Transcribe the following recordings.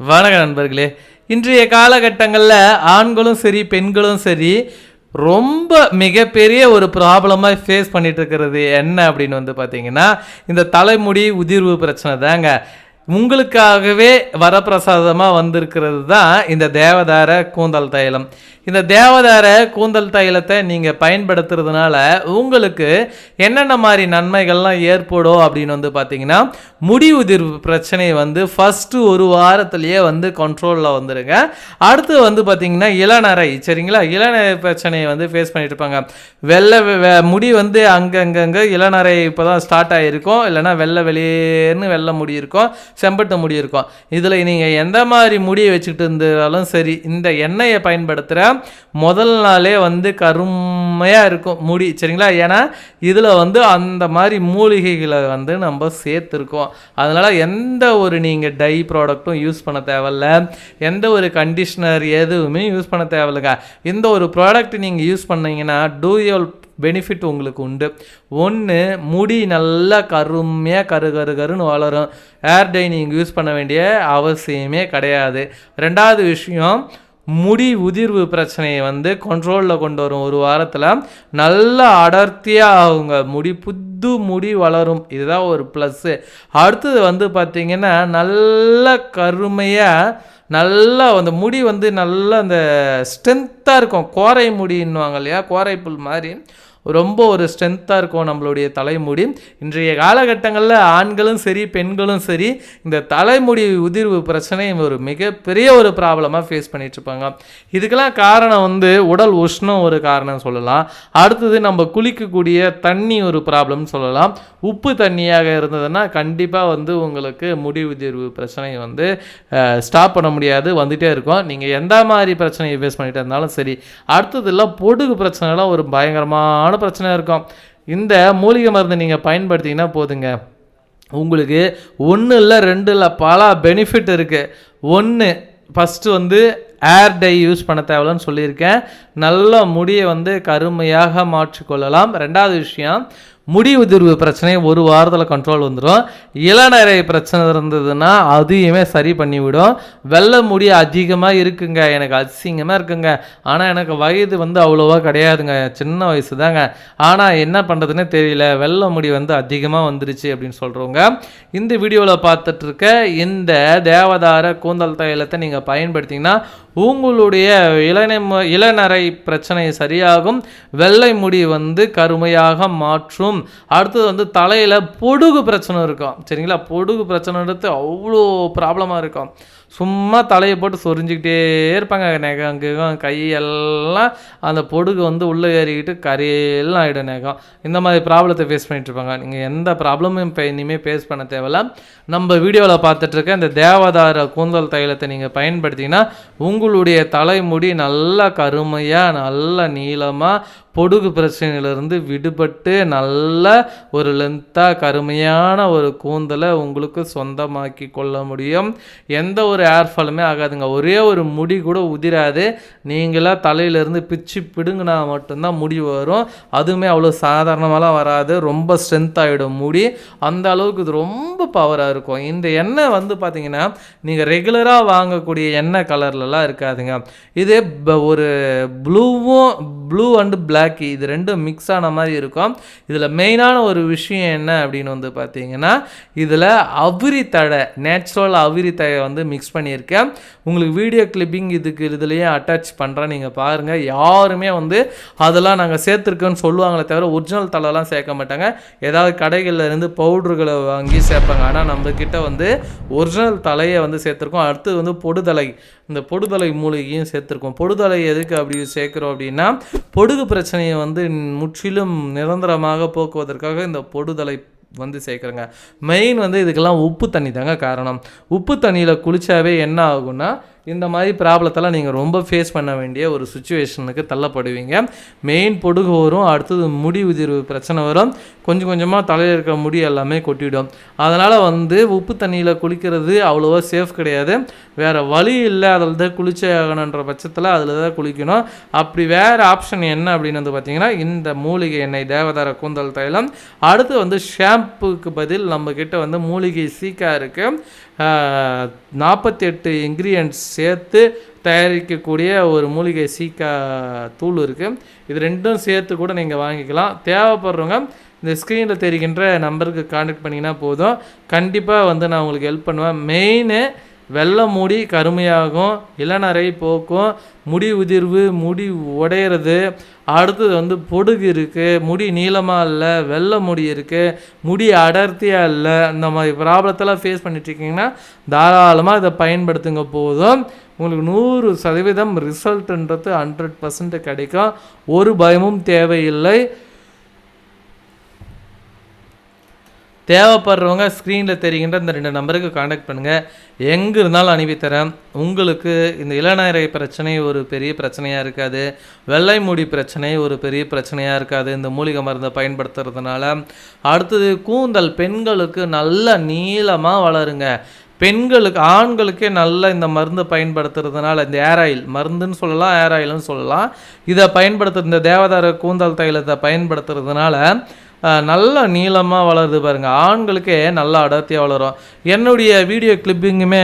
வணக்க நண்பர்களே. இன்றைய காலகட்டங்களில் ஆண்களும் சரி பெண்களும் சரி ரொம்ப மிகப்பெரிய ஒரு ப்ராப்ளமாக ஃபேஸ் பண்ணிகிட்டு இருக்கிறது என்ன அப்படின்னு வந்து பார்த்தீங்கன்னா இந்த தலைமுடி உதிர்வு பிரச்சனை தாங்க. உங்களுக்காகவே வரப்பிரசாதமாக வந்திருக்கிறது தான் இந்த தேவதார கூந்தல் தைலம். இந்த தேவதார கூந்தல் தைலத்தை நீங்கள் பயன்படுத்துறதுனால உங்களுக்கு என்னென்ன மாதிரி நன்மைகள்லாம் ஏற்படும் அப்படின்னு வந்து பார்த்தீங்கன்னா முடி உதிர்வு பிரச்சனை வந்து ஃபஸ்ட்டு ஒரு வாரத்துலேயே வந்து கண்ட்ரோலில் வந்துடுங்க அடுத்து வந்து பார்த்தீங்கன்னா இளநரை சரிங்களா? இளநரை பிரச்சனையை வந்து ஃபேஸ் பண்ணிட்டு இருப்பாங்க. வெள்ளை வெ- முடி வந்து அங்கங்கங்கே இளநரை இப்போ தான் ஸ்டார்ட் ஆகிருக்கும் இல்லைன்னா வெள்ளை வெளியேன்னு வெள்ளை முடி இருக்கும். செம்பட்டு முடி இருக்கும். இதில் நீங்கள் எந்த மாதிரி முடியை வச்சுக்கிட்டு இருந்தாலும் சரி இந்த எண்ணெயை பயன்படுத்துகிற முதல் நாளே வந்து கருமையாக இருக்கும் முடி சரிங்களா? ஏன்னா இதில் வந்து அந்த மாதிரி மூலிகைகளை வந்து நம்ம சேர்த்துருக்கோம். அதனால் எந்த ஒரு நீங்கள் டை ப்ராடக்ட்டும் யூஸ் பண்ண தேவையில்ல. எந்த ஒரு கண்டிஷ்னர் எதுவுமே யூஸ் பண்ண தேவையில்லைங்க. இந்த ஒரு ப்ராடக்ட் நீங்கள் யூஸ் பண்ணிங்கன்னா டூயல் பெனிஃபிட் உங்களுக்கு உண்டு. ஒன்று முடி நல்லா கருமையாக கரு கரு கருன்னு வளரும். ஹேர் டை நீங்கள் யூஸ் பண்ண வேண்டிய அவசியமே கிடையாது. ரெண்டாவது விஷயம் முடி உதிர்வு பிரச்சனையை வந்து கண்ட்ரோலில் கொண்டு வரும் ஒரு வாரத்தில். நல்லா அடர்த்தியாக ஆகுங்க. முடி புது முடி வளரும். இதுதான் ஒரு ப்ளஸ்ஸு அடுத்தது வந்து பார்த்திங்கன்னா நல்ல கருமையாக நல்லா அந்த முடி வந்து நல்லா அந்த ஸ்ட்ரென்த்தாக இருக்கும். கோரை முடின்னுவாங்க இல்லையா? கோரை புல் மாதிரி. ரொம்ப ஒரு ஸ்ட்ரென்த்தாக இருக்கும் நம்மளுடைய தலைமுடி. இன்றைய காலகட்டங்களில் ஆண்களும் சரி பெண்களும் சரி இந்த தலைமுடி உதிர்வு பிரச்சனை ஒரு மிகப்பெரிய ஒரு ப்ராப்ளமாக ஃபேஸ் பண்ணிகிட்ருப்பாங்க இருப்பாங்க. இதுக்கெல்லாம் காரணம் வந்து உடல் உஷ்ணம் ஒரு காரணம் சொல்லலாம். அடுத்தது நம்ம குளிக்கக்கூடிய தண்ணி ஒரு ப்ராப்ளம் சொல்லலாம். உப்பு தண்ணியாக இருந்ததுன்னா கண்டிப்பாக வந்து உங்களுக்கு முடி உதிர்வு பிரச்சனை வந்து ஸ்டாப் பண்ண முடியாது. வந்துகிட்டே இருக்கும். நீங்கள் எந்த மாதிரி பிரச்சனையை ஃபேஸ் பண்ணிகிட்டே இருந்தாலும் சரி. அடுத்ததெல்லாம் பொடுகு பிரச்சனைலாம் ஒரு பயங்கரமான பிரச்சனை இருக்கும். இந்த மூலிகை மருந்து நீங்கள் பயன்படுத்திங்கன்னா போதுங்க. உங்களுக்கு ஒன்று இல்லை ரெண்டு இல்லை பல பெனிஃபிட் இருக்குது ஒன்று ஃபஸ்ட்டு வந்து ஏர் டை யூஸ் பண்ண தேவையில்லன்னு சொல்லியிருக்கேன். நல்ல முடியை வந்து கருமையாக மாற்றிக்கொள்ளலாம். ரெண்டாவது விஷயம் முடி உதிர்வு பிரச்சனை ஒரு வாரத்தில் கண்ட்ரோல் வந்துடும் இளநரை பிரச்சனை இருந்ததுன்னா அதையுமே சரி பண்ணிவிடும். வெள்ளை முடி அதிகமாக இருக்குங்க. எனக்கு அசிங்கமாக இருக்குங்க. ஆனால் எனக்கு வயது வந்து அவ்வளோவா கிடையாதுங்க. சின்ன வயசு தாங்க. ஆனால் என்ன பண்ணுறதுனே தெரியல. வெள்ளை முடி வந்து அதிகமாக வந்துருச்சு அப்படின்னு சொல்கிறவங்க இந்த வீடியோவில் பார்த்துட்டு இருக்க இந்த தேவதார கூந்தல் தைலத்தை நீங்கள் பயன்படுத்திங்கன்னா உங்களுடைய இளநை இளநரை பிரச்சனை சரியாகும். வெள்ளை முடி வந்து கருமையாக மாற்றும். அடுத்தது வந்து தலையில் பொடுகு பிரச்சனை இருக்கும். சரிங்களா? பொடுகு பிரச்சனைன்றது அவ்வளோ ப்ராப்ளமாக இருக்கும். சும்மா தலையை போட்டு சொரிஞ்சுக்கிட்டே இருப்பாங்க. நெகம் அங்கேயும் கையெல்லாம் அந்த பொடுகு வந்து உள்ளே ஏறிக்கிட்டு கரையெல்லாம் ஆகிடும் நெகம். இந்த மாதிரி ப்ராப்ளத்தை ஃபேஸ் பண்ணிகிட்டு இருப்பாங்க. நீங்கள் எந்த ப்ராப்ளமும் இப்போ இனிமேல் ஃபேஸ் பண்ண தேவையில்ல. நம்ம வீடியோவில் பார்த்துட்ருக்க இந்த தேவதார கூந்தல் தைலத்தை நீங்கள் பயன்படுத்திங்கன்னா உங்களுடைய தலைமுடி நல்லா கருமையாக நல்லா நீளமாக பொடுகு பிரச்சனையிலேருந்து விடுபட்டு நல்ல ஒரு லென்த்தாக கருமையான ஒரு கூந்தலை உங்களுக்கு சொந்தமாக்கி கொள்ள முடியும். எந்த ஒரு ஏர் ஃபாலுமே ஆகாதுங்க. ஒரே ஒரு முடி கூட உதிராது. நீங்களாக தலையிலேருந்து பிச்சு பிடுங்கினா மட்டும்தான் முடி வரும். அதுவுமே அவ்வளோ சாதாரணமாலாம் வராது. ரொம்ப ஸ்ட்ரென்த் ஆகிடும் முடி. அந்த அளவுக்கு இது ரொம்ப பவராக இருக்கும். இந்த எண்ணெய் வந்து பார்த்தீங்கன்னா நீங்கள் ரெகுலராக வாங்கக்கூடிய எண்ணெய் கலர்லலாம் இருக்காதுங்க. இது ஒரு ப்ளூவும் ப்ளூ அண்டு பிளாக் இது ரெண்டும் மிக்ஸ் ஆன மாதிரி இருக்கும். இதில் மெயினான ஒரு விஷயம் என்ன அப்படின்னு வந்து பார்த்தீங்கன்னா இதில் அவிரி தழை நேச்சுரல் அவிரி தழை வந்து மிக்ஸ் பண்ணியிருக்கேன். உங்களுக்கு வீடியோ கிளிப்பிங் இதுக்கு இதுலேயே அட்டாச் பண்ணுறேன் நீங்கள் பாருங்கள் யாருமே வந்து அதெல்லாம் நாங்கள் சேர்த்துருக்கோன்னு சொல்லுவாங்களே தவிர ஒரிஜினல் தழைலாம் சேர்க்க மாட்டாங்க. ஏதாவது கடைகளில் இருந்து பவுடர்களை வாங்கி சேர்ப்பாங்க. ஆனால் நம்மக்கிட்ட வந்து ஒரிஜினல் தலையை வந்து சேர்த்துருக்கோம். அடுத்தது வந்து பொடுதலை. இந்த பொடுதலை மூலிகையும் சேர்த்துருக்கோம். பொடுதலை எதுக்கு அப்படி சேர்க்குறோம் அப்படின்னா பொடுகு பிரச்சனையை வந்து முற்றிலும் நிரந்தரமாக போக்குவதற்காக இந்த பொடுதலை வந்து சேர்க்குறேங்க. மெயின் வந்து இதுக்கெல்லாம் உப்பு தண்ணி தாங்க காரணம். உப்பு தண்ணியில் குளித்தாவே என்ன ஆகும்னா இந்த மாதிரி ப்ராப்ளத்தெல்லாம் நீங்கள் ரொம்ப ஃபேஸ் பண்ண வேண்டிய ஒரு சுச்சுவேஷனுக்கு தள்ளப்படுவீங்க. மெயின் பொடுகு வரும் அடுத்தது முடி உதிர்வு பிரச்சனை வரும். கொஞ்சம் கொஞ்சமாக தலையில் இருக்கிற முடி எல்லாமே கொட்டிவிடும் அதனால் வந்து உப்பு தண்ணியில் குளிக்கிறது அவ்வளோவா சேஃப் கிடையாது. வேறு வழி இல்லை அதில் தான் குளிச்சே ஆகணுன்ற பட்சத்தில் அதில் தான் குளிக்கணும். அப்படி வேறு ஆப்ஷன் என்ன அப்படின்னு வந்து பார்த்தீங்கன்னா இந்த மூலிகை எண்ணெய் தேவதார கூந்தல் தைலம். அடுத்து வந்து ஷாம்புக்கு பதில் நம்மக்கிட்ட வந்து மூலிகை சீக்கா இருக்குது நாற்பத்தி எட்டு இன்க்ரீடியன்ட்ஸ் சேர்த்து தயாரிக்கக்கூடிய ஒரு மூலிகை சீக்கா தூள் இருக்குது இது ரெண்டும் சேர்த்து கூட நீங்கள் வாங்கிக்கலாம். தேவைப்படுறவங்க இந்த ஸ்க்ரீனில் தெரிகின்ற நம்பருக்கு காண்டாக்ட் பண்ணிங்கன்னா போதும். கண்டிப்பாக வந்து நான் உங்களுக்கு ஹெல்ப் பண்ணுவேன். மெயினு வெள்ளை முடி கருமையாகும் இளநரை போக்கும் முடி உதிர்வு முடி உடையிறது. அடுத்தது வந்து பொடுகு இருக்குது முடி நீளமாக இல்லை வெள்ளை முடி இருக்குது முடி அடர்த்தியாக இல்லை இந்த மாதிரி ப்ராப்ளத்தெல்லாம் ஃபேஸ் பண்ணிட்டுருக்கீங்கன்னா தாராளமாக இதை பயன்படுத்துங்க போதும். உங்களுக்கு நூறு சதவீதம் ரிசல்ட்டுன்றது ஹண்ட்ரட் பர்சன்ட் கிடைக்கும். ஒரு பயமும் தேவையில்லை. தேவைப்படுறவங்க ஸ்க்ரீனில் தெரிகின்ற இந்த ரெண்டு நம்பருக்கு காண்டாக்ட் பண்ணுங்கள் எங்கே இருந்தாலும் அனுப்பித்தரேன் உங்களுக்கு இந்த இளநரை பிரச்சனை ஒரு பெரிய பிரச்சனையாக இருக்காது. வெள்ளை மூடி பிரச்சனை ஒரு பெரிய பிரச்சனையாக இருக்காது. இந்த மூலிகை மருந்தை பயன்படுத்துறதுனால. அடுத்தது கூந்தல் பெண்களுக்கு நல்ல நீளமாக வளருங்க. பெண்களுக்கு ஆண்களுக்கே நல்ல இந்த மருந்து பயன்படுத்துறதுனால இந்த ஏர் ஆயில் மருந்துன்னு சொல்லலாம் ஏர் ஆயில்னு சொல்லலாம். இதை பயன்படுத்துகிற இந்த தேவதார கூந்தல் தைலத்தை பயன்படுத்துறதுனால நல்லா நீளமாக வளருது பாருங்கள் ஆண்களுக்கே நல்லா அடர்த்தியாக வளரும். என்னுடைய வீடியோ கிளிப்பிங்குமே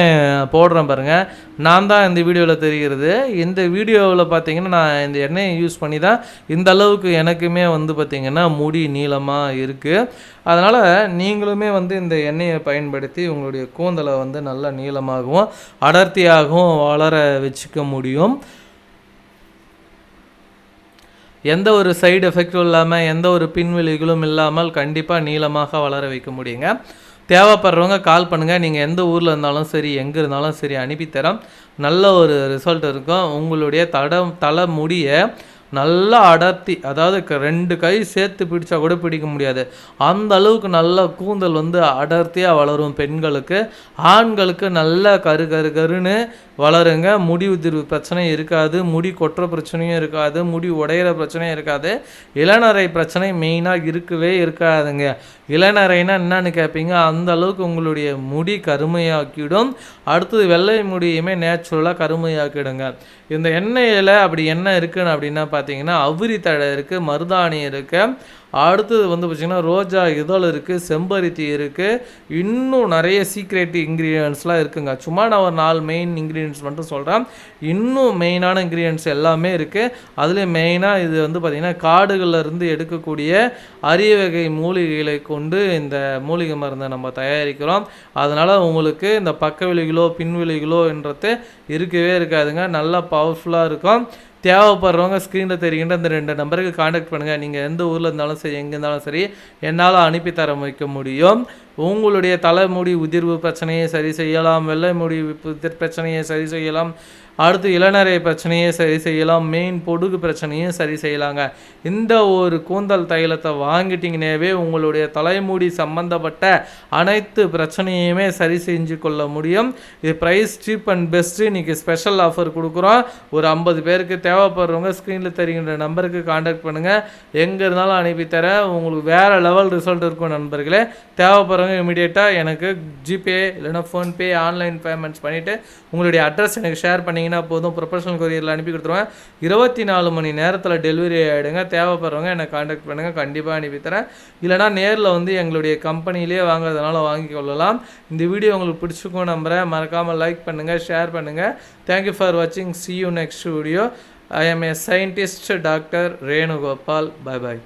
போடுறேன் பாருங்கள் நான் தான் இந்த வீடியோவில் தெரிகிறது. இந்த வீடியோவில் பார்த்தீங்கன்னா நான் இந்த எண்ணெயை யூஸ் பண்ணி தான் இந்த அளவுக்கு எனக்குமே வந்து பார்த்திங்கன்னா முடி நீளமாக இருக்குது அதனால் நீங்களுமே வந்து இந்த எண்ணெயை பயன்படுத்தி உங்களுடைய கூந்தலை வந்து நல்லா நீளமாகவும் அடர்த்தியாகவும் வளர வச்சுக்க முடியும். எந்த ஒரு சைடு எஃபெக்டும் இல்லாமல் எந்த ஒரு பின்விளைகளும் இல்லாமல் கண்டிப்பாக நீளமாக வளர வைக்க முடியுங்க. தேவைப்படுறவங்க கால் பண்ணுங்கள் நீங்கள் எந்த ஊரில் இருந்தாலும் சரி எங்கே இருந்தாலும் சரி அனுப்பித்தரோம் நல்ல ஒரு ரிசல்ட் இருக்கும். உங்களுடைய தடம் தலை முடிய நல்லா அடர்த்தி அதாவது ரெண்டு கை சேர்த்து பிடிச்சா கூட பிடிக்க முடியாது. அந்த அளவுக்கு நல்ல கூந்தல் வந்து அடர்த்தியாக வளரும் பெண்களுக்கு. ஆண்களுக்கு நல்ல கரு கரு கருன்னு வளருங்க. முடி உதிர்வு பிரச்சனை இருக்காது. முடி கொட்டுற பிரச்சனையும் இருக்காது. முடி உடையிற பிரச்சனையும் இருக்காது. இளநரை பிரச்சனை மெயினாக இருக்கவே இருக்காதுங்க. இளநரைனா என்னன்னு கேட்பீங்க அந்த அளவுக்கு உங்களுடைய முடி கருமையாக்கிடும். அடுத்தது வெள்ளை முடியுமே நேச்சுரலாக கருமையாக்கிடுங்க. இந்த எண்ணெயில் அப்படி என்ன இருக்குன்னு அப்படின்னா பார்த்தீங்கன்னா அவுரி தழை இருக்குது மருதாணி இருக்குது அடுத்தது வந்து பார்த்திங்கன்னா ரோஜா இதழ் இருக்குது செம்பருத்தி இருக்குது இன்னும் நிறைய சீக்ரெட் இன்க்ரீடியன்ஸ்லாம் இருக்குங்க. சும்மா நான் ஒரு நாலு மெயின் இன்க்ரீடியன்ஸ் மட்டும் சொல்கிறேன் இன்னும் மெயினான இன்க்ரீடியன்ஸ் எல்லாமே இருக்குது அதுலேயும் மெயினாக இது வந்து பார்த்திங்கன்னா காடுகளிலிருந்து எடுக்கக்கூடிய அரிய வகை மூலிகைகளை கொண்டு இந்த மூலிகை மருந்தை நம்ம தயாரிக்கிறோம். அதனால் உங்களுக்கு இந்த பக்க விழிகளோ பின்விழிகளோ என்றது இருக்கவே இருக்காதுங்க. நல்லா பவர்ஃபுல்லாக இருக்கும். தேவைப்படுறவங்க ஸ்க்ரீனில் தெரிகின்ற இந்த ரெண்டு நம்பருக்கு காண்டாக்ட் பண்ணுங்கள் நீங்கள் எந்த ஊரில் இருந்தாலும் சரி எங்கே இருந்தாலும் சரி என்னால் அனுப்பி தர வைக்க முடியும். உங்களுடைய தலைமுடி உதிர்வு பிரச்சனையை சரி செய்யலாம் வெள்ளை முடி பிரச்சனையை சரி செய்யலாம். அடுத்து இளநரை பிரச்சனையை சரி செய்யலாம். மெயின் பொடுகு பிரச்சனையும் சரி செய்யலாங்க. இந்த ஒரு கூந்தல் தைலத்தை வாங்கிட்டீங்கன்னேவே உங்களுடைய தலைமுடி சம்மந்தப்பட்ட அனைத்து பிரச்சனையுமே சரி செஞ்சு கொள்ள முடியும். இது ப்ரைஸ் சீப் அண்ட் பெஸ்ட்டு இன்றைக்கி ஸ்பெஷல் ஆஃபர் கொடுக்குறோம். ஒரு ஐம்பது பேருக்கு தேவைப்படுறவங்க ஸ்க்ரீனில் தெரிகின்ற நம்பருக்கு காண்டாக்ட் பண்ணுங்கள் எங்கே இருந்தாலும் அனுப்பித்தரேன் உங்களுக்கு வேறு லெவல் ரிசல்ட் இருக்கும் நண்பர்களே. தேவைப்படுறவங்க இமீடியட்டாக எனக்கு ஜிபே இல்லைனா ஃபோன்பே ஆன்லைன் பேமெண்ட்ஸ் பண்ணிவிட்டு உங்களுடைய அட்ரஸ் எனக்கு ஷேர் பண்ணிங்கன்னா பண்ணிங்கன்னா போதும். ப்ரொஃபஷனல் கொரியரில் அனுப்பி கொடுத்துருவேன். இருபத்தி நாலு மணி நேரத்தில் டெலிவரி ஆகிடுங்க தேவைப்படுறவங்க என்னை காண்டாக்ட் பண்ணுங்கள் கண்டிப்பாக அனுப்பித்தரேன் இல்லைனா நேரில் வந்து எங்களுடைய கம்பெனிலேயே வாங்குறதுனால வாங்கி கொள்ளலாம். இந்த வீடியோ உங்களுக்கு பிடிச்சிருக்கும் நம்புகிறேன் மறக்காமல் லைக் பண்ணுங்கள் ஷேர் பண்ணுங்கள் தேங்க்யூ ஃபார் வாட்சிங் see you next video I M A scientist doctor Renugopal bye bye